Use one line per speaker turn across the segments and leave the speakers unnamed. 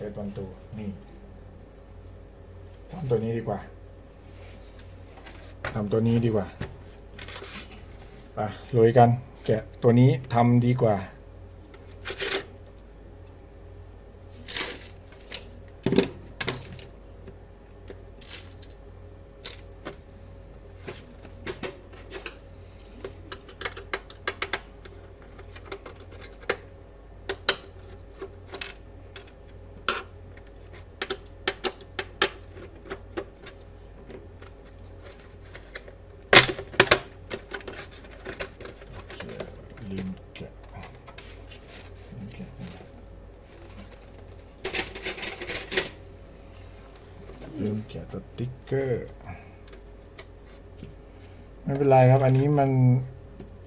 เจอตอนตัวนี่ทำตัวนี้ดีกว่าทำตัวนี้ดีกว่าไปลุยกัน แกะตัวนี้ทำดีกว่า ลิงแกะลิงแกะลิงแกะสติ๊ก เกอร์ไม่เป็นไรครับ อันนี้มัน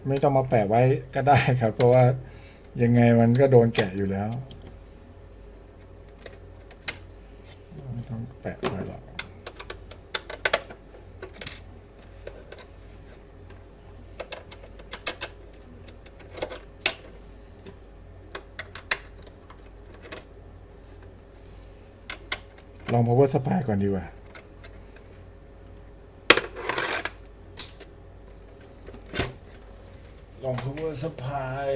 ไม่ต้องมาแปะไว้ก็ได้ครับ เพราะว่ายังไงมันก็โดนแกะอยู่แล้วไม่ต้องแปะไว้หรอกลอง power supply ก่อนดีกว่า ล อง power supply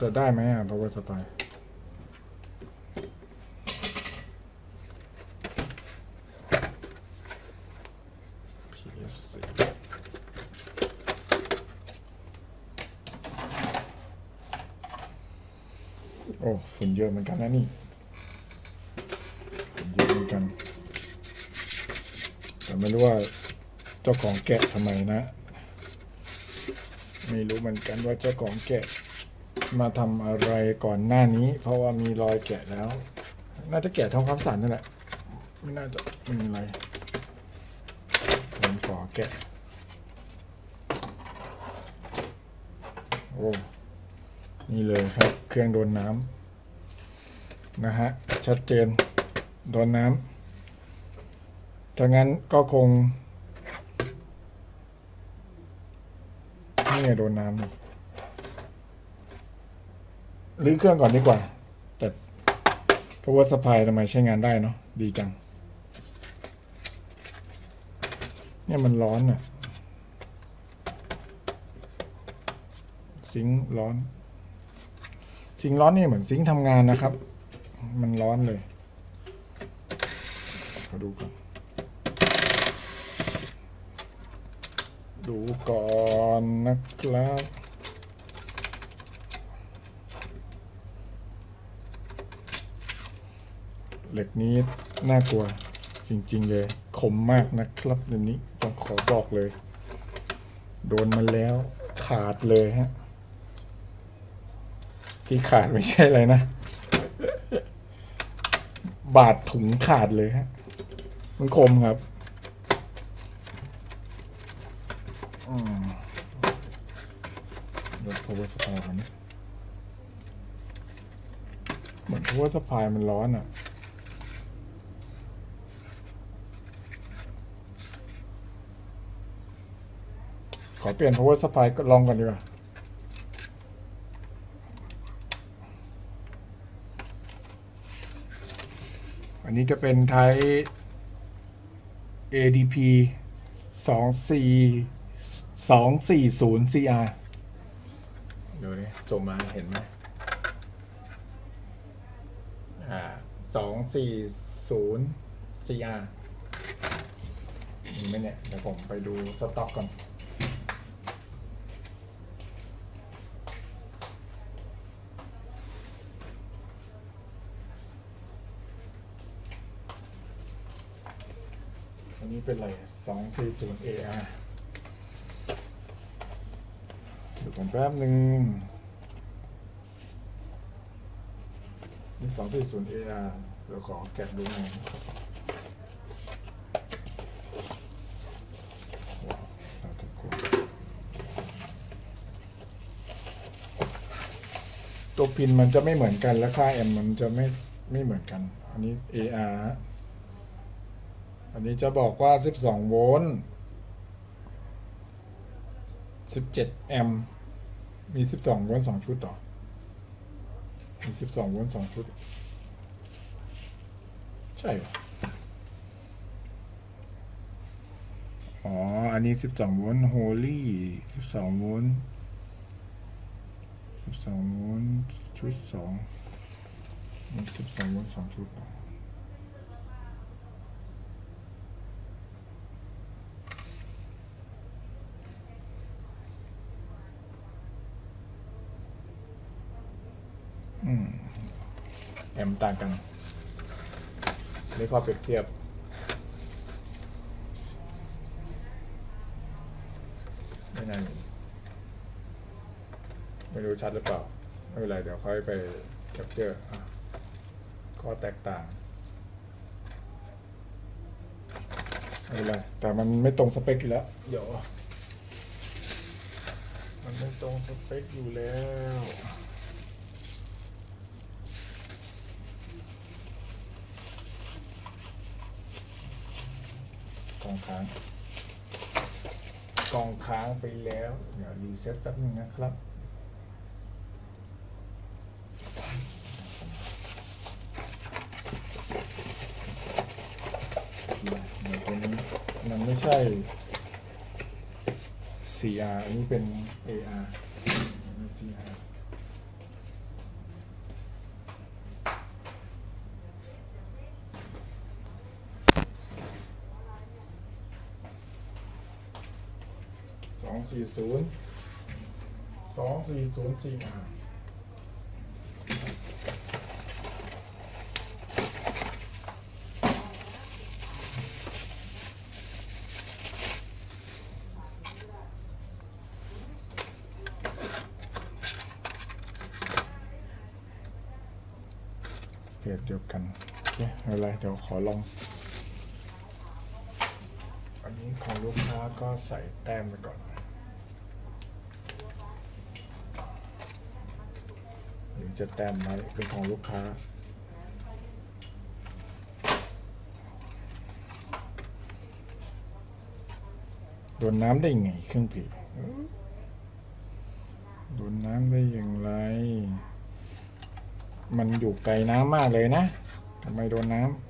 จะได้ไหมอะ power supply โอ้ฝุ่นเยอะเหมือนกันนะนี่ฝุ่นเยอะเหมือนกัน แต่ไม่รู้ว่า เจ้าของแกะทำไมนะ ไม่รู้เหมือนกันว่าเจ้าของแกะมาทำอะไรก่อนหน้านี้ เพราะว่ามีรอยแกะแล้ว น่าจะแกะทำความสะอาดนั่นแหละ ไม่น่าจะมีอะไรผมขอแกะโอ้นี่เลยครับ เครื่องโดนน้ำนะฮะ ชัดเจน โดนน้ำถ้างั้นก็คง นี่ไงโดนน้ำรื้อเครื่องก่อนดีกว่า แต่ power supply ทำไมใช้งานได้เนาะดีจัง เนี่ยมันร้อนอะซิงร้อน ซิงร้อนนี่เหมือนซิงทำงานนะครับ มันร้อนเลย ขอดูก่อน ดูก่อนนะครับ เหล็กนี้น่ากลัวจริงๆเลยคมมากนะครับเดี๋ยวนี้ต้องขอบอกเลย โดนมันแล้วขาดเลยฮะ ที่ขาดไม่ใช่อะไรนะ บาดถุงขาดเลยฮะ มันคมครับ อืม เดี๋ยว power supply ก่อนเหมือน power supply มันร้อนอะขอเปลี่ยน power supply ก็ลองก่อนดีกว่าอันนี้จะเป็นไทย ADP สองสี่สองสี่ศูนย์ CR ดูนี่ส่งมาเห็นไหมอ่าสองสี่ศูนย์ CR มีไหมเนี่ย เดี๋ยวผมไปดูสต็อกก่อนอันนี้เป็นอะไรสองสี่ศูนย์ AR เดี๋ยว ผมแป๊บหนึ่งนี่สองสี่ศูนย์ AR เดี๋ยวขอแกะดูหน่อยตัวพินมันจะไม่เหมือนกันและค่า M มันจะไม่ไม่เหมือนกัน อันนี้ AR อันนี้จะบอกว่า 12 โวลต์ 17 แอมป์ มี12โวลต์2ชุดต่อมีสิบสองวลต์สองชุด ใช่เหรออ๋อ อันนี้สิบสองวลต์โฮลี่สิบสองวลต์สิบสองวลต์ชุดสองมีสิบสองวลต์สองชุดเหรอ แอมต่างกันนี่ข้อเปรียบเทียบ ไม่น่ามีไม่รู้ชัดหรือเปล่า ไม่เป็นไร เดี๋ยวค่อยไปแคปเจอร์อะข้อแตกต่างไม่เป็นไร แต่มันไม่ตรงสเปคอยู่แล้ว เดี๋ยว มันไม่ตรงสเปคอยู่แล้ว กอง ค้าง กองค้างไปแล้ว เดี๋ยวรีเซ็ตแป๊บนึงนะครับเดี๋ยวตัวนี้มันไม่ใช่ CR อันนี้เป็น AR ไม่ CR สี่ศูนย์สองสี่ศูนย์สี่ห้าเพจเดียวกันโอเคไม่เป็นไรเดี๋ยวขอลอง อันนี้ของลูกค้าก็ใส่แต้มไปก่อน หรือ จะแต้มไว้เป็นของลูกค้า โดนน้ำได้ไงเครื่องผิดโดนน้ำได้อย่างไร มันอยู่ไกลน้ำมากเลยนะทำไมโดนน้ำ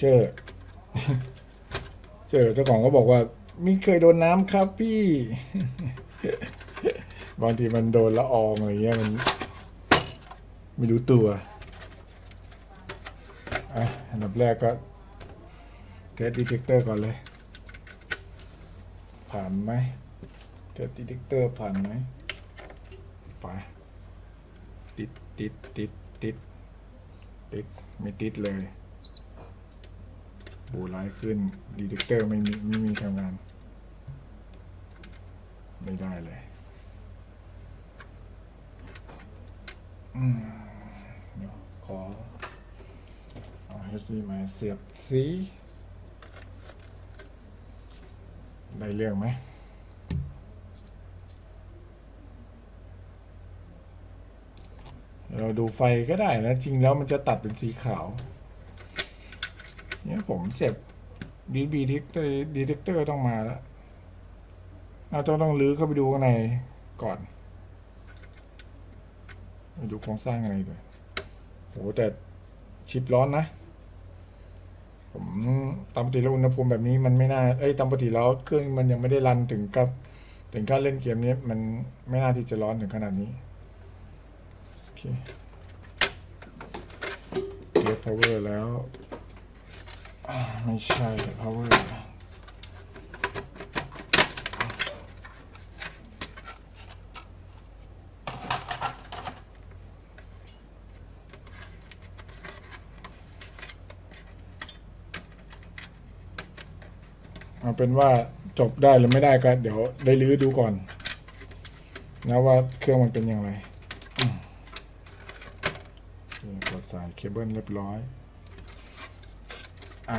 เจอเจอเจ้าของก็บอกว่าไม่เคยโดนน้ำครับพี่ บางทีมันโดนละอองอะไรเงี้ยมันไม่รู้ตัวอะอันดับแรกก็เทสดีเทคเตอร์ก่อนเลย ผ่านไหมเทสดีเทคเตอร์ผ่านไหมไปติดติดติดติดติดไม่ติดเลยโหร้ายขึ้นดีเทคเตอร์ไม่มีไม่มีทำงาน ไม่ได้เลย อืมเดี๋ยวขอเอา HDMI เสียบสีได้เรื่องไหมเราดูไฟก็ได้นะ จริงแล้วมันจะตัดเป็นสีขาว เนี่ยผมเจ็บดีบีทิกเตอร์ดีเทคเตอร์ต้องมาแล้วเราต้องต้องลื้อเข้าไปดูข้างในก่อน ดูโครงสร้างข้างในด้วยโหแต่ชิปร้อนนะ ผมตามปกติแล้วอุณหภูมิแบบนี้มันไม่น่า เอ้ยตามปกติแล้วเครื่องมันยังไม่ได้รันถึงกับ ถึงการเล่นเกมนี้มันไม่น่าที่จะร้อนถึงขนาดนี้โอเคเกียร์ power แล้ว ไม่ใช่ power เอา เป็นว่าจบได้หรือไม่ได้ก็เดี๋ยวได้รื้อดูก่อน นะว่าเครื่องมันเป็นอย่างไรกดสายเคเบิลเรียบร้อย อะ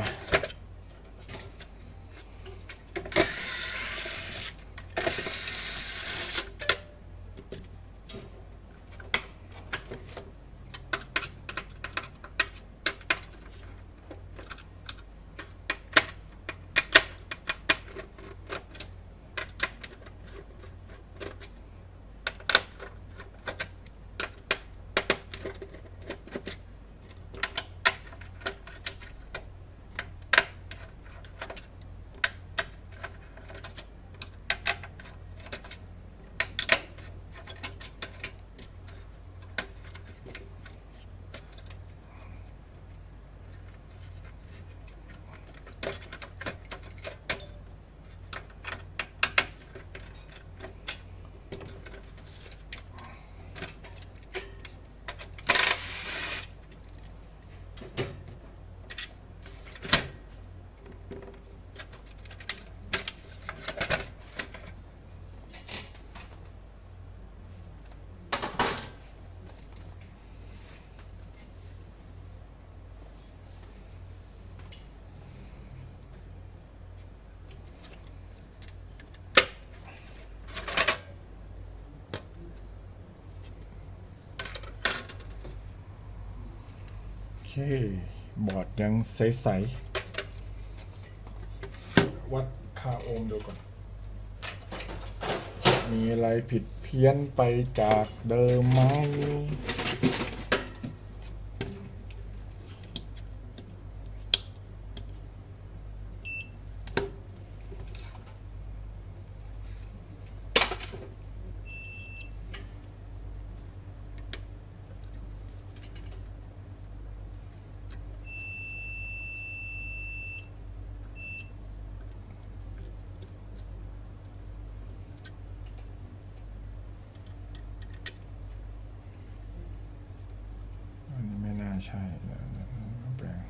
บอร์ดยังใสๆ วัดค่าโอห์มดูก่อน มีอะไรผิดเพี้ยนไปจากเดิมไหม ใช่นะแปลง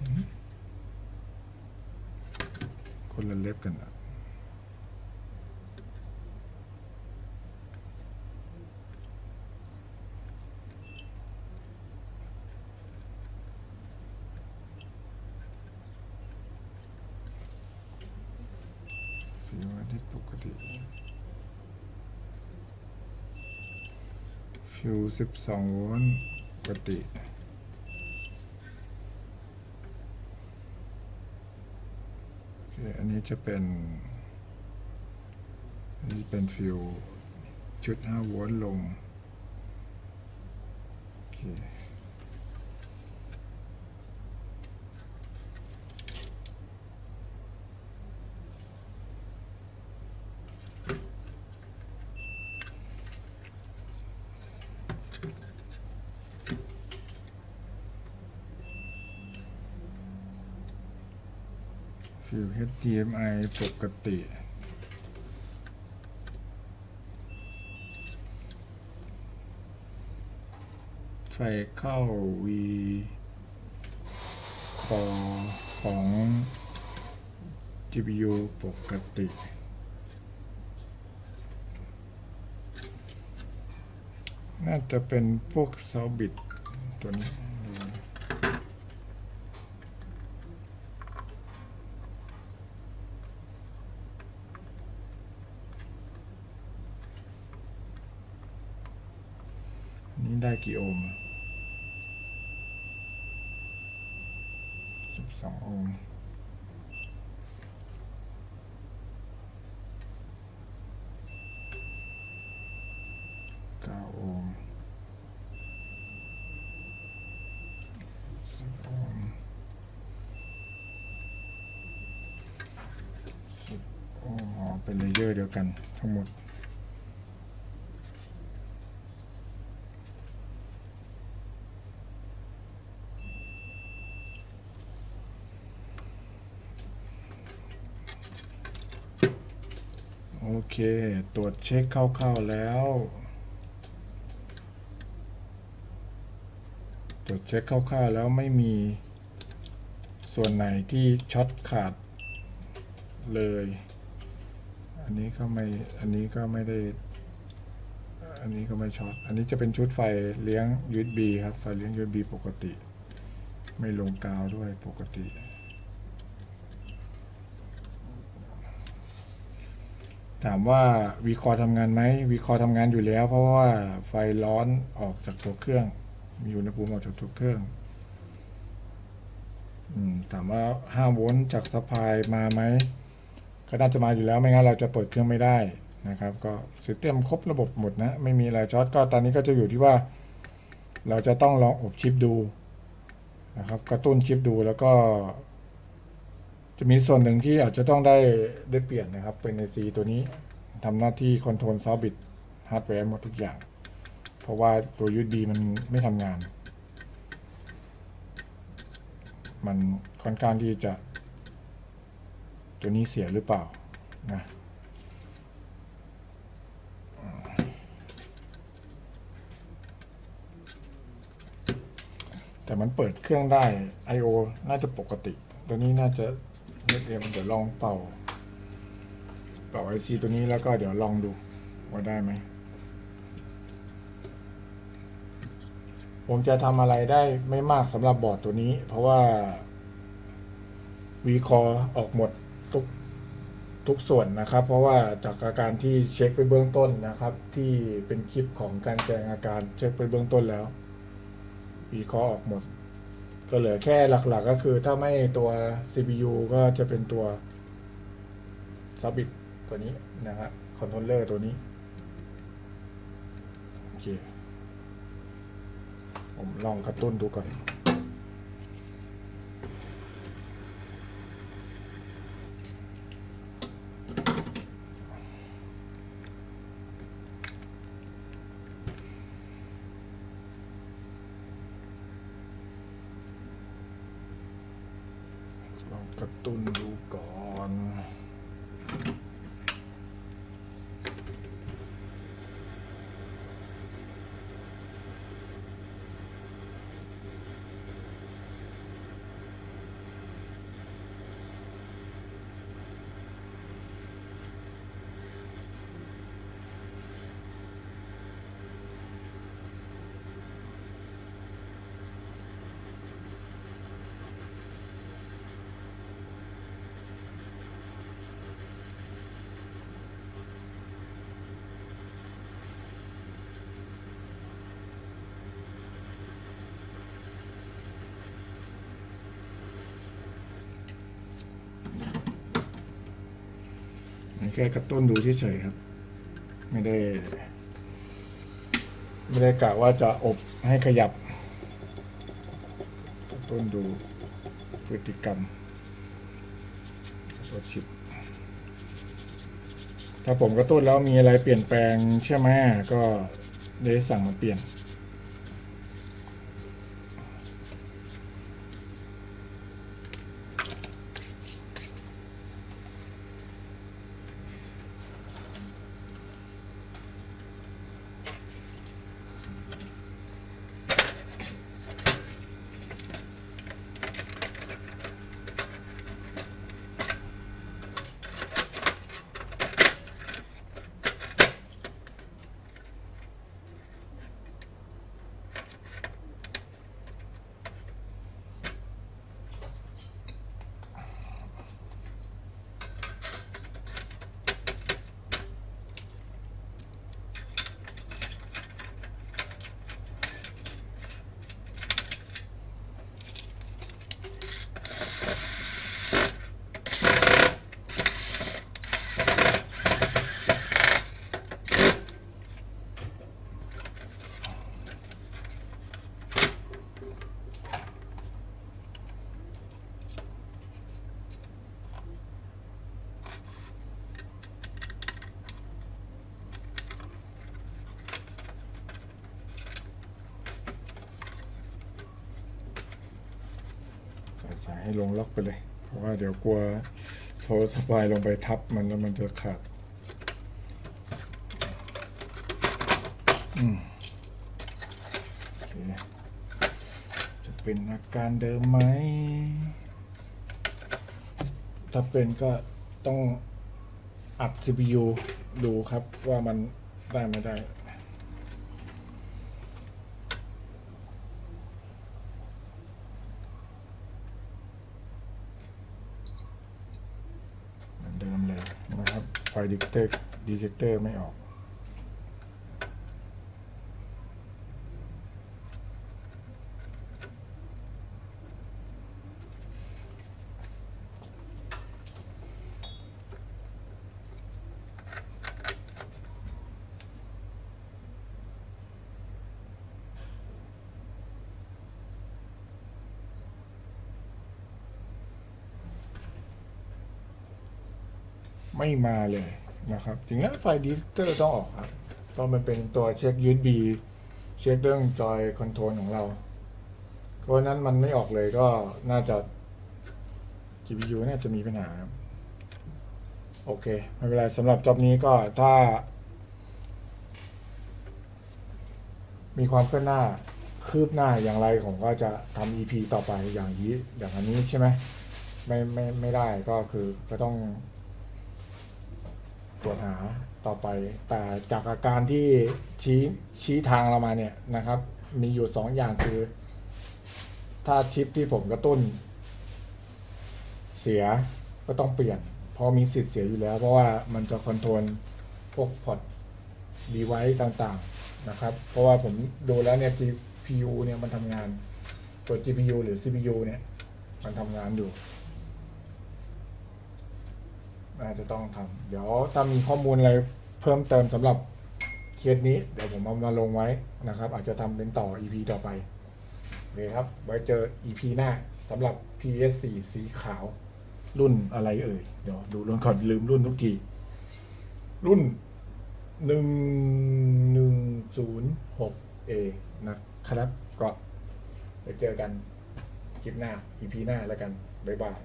อืมคนละเล็บกันอะฟิวที่ปกติ ฟิวสิบสองโวลต์ปกติโอเคอันนี้จะเป็น อันนี้เป็นฟิวจุดห้าโวลต์ลง ฟิว HDMI ปกติ ไฟเข้า V คอของ GPU ปกติน่าจะเป็นพวกเซาบิตตัวนี้ นี่ได้กี่โอห์มสิบสองโอห์มเก้าโอห์มสิบโอห์มสิบโอห์มอ๋อเป็นเลเยอร์เดียวกันทั้งหมด โอเค ตรวจเช็คคร่าวๆแล้ว ตรวจเช็คคร่าวๆแล้วไม่มีส่วนไหนที่ช็อตขาดเลย อันนี้ก็ไม่ อันนี้ก็ไม่ได้ อันนี้ก็ไม่ช็อต อันนี้จะเป็นชุดไฟเลี้ยง USB ครับ ไฟเลี้ยง USB ปกติ ไม่ลงกาวด้วยปกติ ถามว่าวีคอทำงานไหมวีคอทำงานอยู่แล้ว เพราะว่าไฟร้อนออกจากตัวเครื่อง มีอุณหภูมิออกจากตัวเครื่องอถามว่า5โวลต์จากซัพพลายมาไหมก็น่าจะมาอยู่แล้วไม่งั้นเราจะเปิดเครื่องไม่ได้นะครับ ก็ซิสเต็มครบระบบหมดนะ ไม่มีอะไรช็อตก็ตอนนี้ก็จะอยู่ที่ว่า เราจะต้องลองอบชิปดูนะครับ กระตุ้นชิปดูแล้วก็ จะมีส่วนหนึ่งที่อาจจะต้องได้ได้เปลี่ยนนะครับ เป็น IC ตัวนี้ทำหน้าที่คอนโทรลซอฟบิตฮาร์ดแวร์หมดทุกอย่าง เพราะว่าตัว USB มันไม่ทำงาน มันค่อนข้างที่จะ ตัวนี้เสียหรือเปล่านะแต่มันเปิดเครื่องได้ I/O น่าจะปกติ ตัวนี้น่าจะ เรียกเรียมเดี๋ยวลองเป่า เป่า IC ตัวนี้แล้วก็เดี๋ยวลองดูว่าได้ไหม ผมจะทำอะไรได้ไม่มากสำหรับบอร์ดตัวนี้ เพราะว่าวีคอออกหมดทุกทุกส่วนนะครับ เพราะว่าจากอาการที่เช็คไปเบื้องต้นนะครับ ที่เป็นคลิปของการแจ้งอาการเช็คไปเบื้องต้นแล้ววิเคราะห์ออกหมด ก็เหลือแค่หลักๆก็คือถ้าไม่ตัว CPU ก็จะเป็นตัวซับบิ t ตัวนี้นะครับคอนโทรลเลอร์ตัวนี้ โอเค ผมลองกระตุ้นดูก่อน ลอง กระตุ้นดูก่ มัน แค่กระตุ้นดูเฉยๆครับ ไม่ได้ ไม่ได้กะว่าจะอบให้ขยับ กระตุ้นดูพฤติกรรมตัวชิปถ้าผมกระตุ้นแล้วมีอะไรเปลี่ยนแปลงใช่ไหมก็ได้สั่งมาเปลี่ยน ให้ลงล็อกไปเลย เพราะว่าเดี๋ยวกลัวโทรสปายลงไปทับมันแล้วมันจะขาดอืมจะเป็นอาการเดิมไหม ถ้าเป็นก็ต้องอัด CPU ดูครับว่ามันได้ไม่ได้ เหมือนเดิมเลยนะครับ ไฟดิเตอร์ดิเทคเตอร์ไม่ออก ไม่มาเลยนะครับจริงแล้วไฟดิเตอร์ต้องออกครับเพราะมันเป็นตัวเช็ค USB เช็คเรื่องจอยคอนโทรลของเรา เพราะนั้นมันไม่ออกเลยก็น่าจะ GPU น่าจะมีปัญหาครับโอเค ไม่เป็นไรสำหรับจอบนี้ก็ถ้า มีความคืบหน้าคืบหน้าอย่างไรผมก็จะทำ EP ต่อไปอย่างนี้อย่างอันนี้ใช่ไหมไม่ไม่ไม่ได้ก็คือก็ต้อง ตรวจหาต่อไป แต่จากอาการที่ชี้ชี้ทางเรามาเนี่ยนะครับ มีอยู่สองอย่างคือ ถ้าชิปที่ผมกระตุ้น เสียก็ต้องเปลี่ยน เพราะมีสิทธิ์เสียอยู่แล้ว เพราะว่ามันจะคอนโทรลพวกพอร์ตดีไวต์ต่างๆนะครับ เพราะว่าผมดูแล้วเนี่ย GPU เนี่ยมันทำงานตัว GPU หรือ CPU เนี่ย มันทำงานอยู่ อาจจะต้องทำเดี๋ยวถ้ามีข้อมูลอะไรเพิ่มเติมสำหรับเคสนี้ เดี๋ยวผมเอามาลงไว้นะครับ อาจจะทำเป็นต่อ EP ต่อไปโอเคครับ ไว้เจอ EP หน้าสำหรับ PS4 สีขาวรุ่นอะไรเอ่ย เดี๋ยวดูรุ่นก่อนลืมรุ่นทุกที รุ่นหนึ่งหนึ่งศูนย์หกเอนะครับก็ไปเจอกันคลิปหน้า EP หน้าแล้วกัน บ๊ายบาย